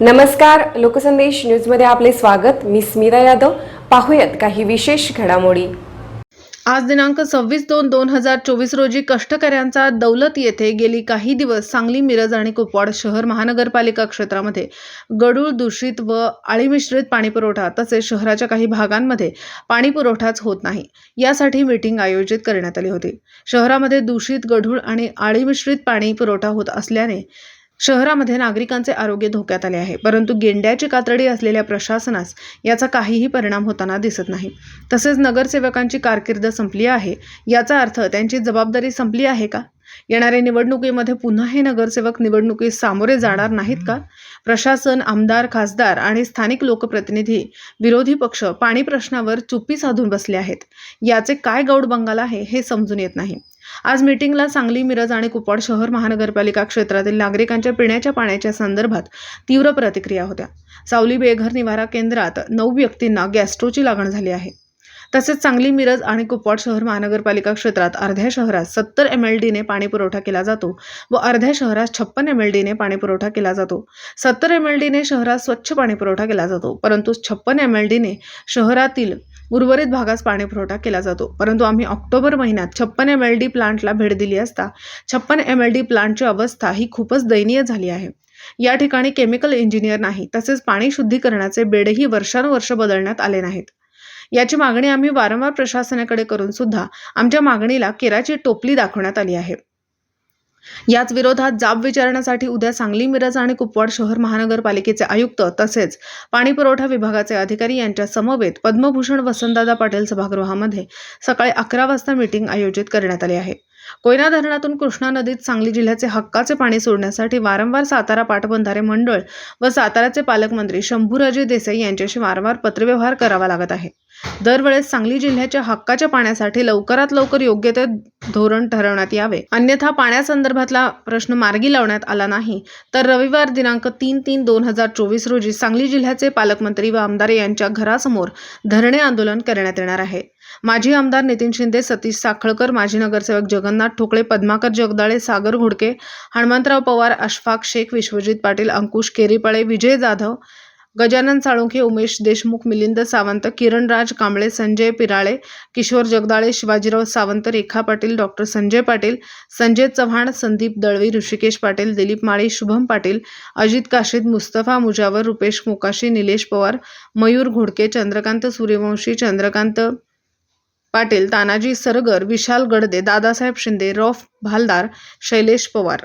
नमस्कार लोकसंदेश न्यूजमध्ये आपले स्वागत. मी स्मिता यादव. पाहूयात काही विशेष घडामोडी. आज दिनांक सव्वीस दोन दोन हजार चोवीस रोजी कष्टकऱ्यांचा दौलत येथे गेली काही दिवस सांगली मिरज आणि कुपवाड शहर महानगरपालिका क्षेत्रामध्ये गडूळ दूषित व आळीमिश्रित पाणीपुरवठा तसेच शहराच्या काही भागांमध्ये पाणीपुरवठाच होत नाही. यासाठी मीटिंग आयोजित करण्यात आली होती. शहरामध्ये दूषित गढूळ आणि आळीमिश्रित पाणी पुरवठा होत असल्याने शहरामध्ये नागरिकांचे आरोग्य धोक्यात आले आहे. परंतु गेंड्याची कातडी असलेल्या प्रशासनास याचा काहीही परिणाम होताना दिसत नाही. तसेच नगरसेवकांची कारकीर्द संपली आहे. याचा अर्थ त्यांची जबाबदारी संपली आहे का? येणाऱ्या निवडणुकीमध्ये पुन्हा हे नगरसेवक निवडणुकीस सामोरे जाणार नाहीत का? प्रशासन आमदार खासदार आणि स्थानिक लोकप्रतिनिधी विरोधी पक्ष पाणी प्रश्नावर चुप्पी साधून बसले आहेत. याचे काय गौड बंगाल आहे हे समजून येत नाही. आज मीटिंगला सांगली मिरज आणि कुपवाड शहर महानगरपालिका क्षेत्रातील नागरिकांच्या पिण्याच्या पाण्याच्या संदर्भात तीव्र प्रतिक्रिया होत्या. सावली बेघर निवारा केंद्रात नऊ व्यक्तींना गॅस्ट्रोची लागण झाली आहे. तसेच सांगली मिरज आणि कुपवाड शहर महानगरपालिका क्षेत्रात अर्ध्या शहरात सत्तर एम एल डीने पाणी पुरवठा केला जातो व अर्ध्या शहरात छप्पन एम एल डीने पाणी पुरवठा केला जातो. सत्तर एम एल डीने शहरात स्वच्छ पाणी पुरवठा केला जातो परंतु छप्पन एम एल डीने शहरातील उर्वरित भागास पाणी पुरवठा केला जातो. परंतु आम्ही ऑक्टोबर महिन्यात छप्पन एम एल डी प्लांटला भेट दिली असता छप्पन एम एल डी प्लांटची अवस्था ही खूपच दयनीय झाली आहे. या ठिकाणी केमिकल इंजिनियर नाही तसेच पाणी शुद्धीकरणाचे बेडही वर्षानुवर्ष बदलण्यात आले नाहीत. याची मागणी आम्ही वारंवार प्रशासनाकडे करून सुद्धा आमच्या मागणीला केराची टोपली दाखवण्यात आली आहे. याच विरोधात जाब विचारण्यासाठी उद्या सांगली मिरज आणि कुपवाड शहर महानगरपालिकेचे आयुक्त तसेच पाणी पुरवठा विभागाचे अधिकारी यांच्या समवेत पद्मभूषण वसंतदादा पाटील सभागृहामध्ये सकाळी अकरा वाजता मीटिंग आयोजित करण्यात आली आहे. कोयना धरणातून कृष्णा नदीत सांगली जिल्ह्याचे हक्काचे पाणी सोडण्यासाठी वारंवार सातारा पाटबंधारे मंडळ व साताराचे पालकमंत्री शंभूराजे देसाई यांच्याशी वारंवार पत्रव्यवहार करावा लागत आहे. दरवेळेस सांगली जिल्ह्याच्या हक्काच्या पाण्यासाठी लवकरात लवकर योग्य ते धोरण ठरवण्यात यावे. अन्यथा पाण्यासंदर्भातला प्रश्न मार्गी लावण्यात आला नाही. तर रविवार दिनांक तीन तीन दोन हजार चोवीस रोजी सांगली जिल्ह्याचे पालकमंत्री व आमदार यांच्या घरासमोर धरणे आंदोलन करण्यात येणार आहे. माजी आमदार नितीन शिंदे सतीश साखळकर माजी नगरसेवक जगन्नाथ ठोकळे पद्माकर जगदाळे सागर घोडके हनुमंतराव पवार अशफाक शेख विश्वजित पाटील अंकुश केरीपळे विजय जाधव गजानन साळुंखे उमेश देशमुख मिलिंद सावंत किरणराज कांबळे संजय पिराळे किशोर जगदाळे शिवाजीराव सावंत रेखा पाटील डॉक्टर संजय पाटील संजय चव्हाण संदीप दळवी ऋषिकेश पाटील दिलीप माळी शुभम पाटील अजित काशीद मुस्तफा मुजावर रुपेश मोकाशी निलेश पवार मयूर घोडके चंद्रकांत सूर्यवंशी चंद्रकांत पाटील तानाजी सरगर विशाल गडदे दादासाहेब शिंदे रॉफ भालदार शैलेश पवार.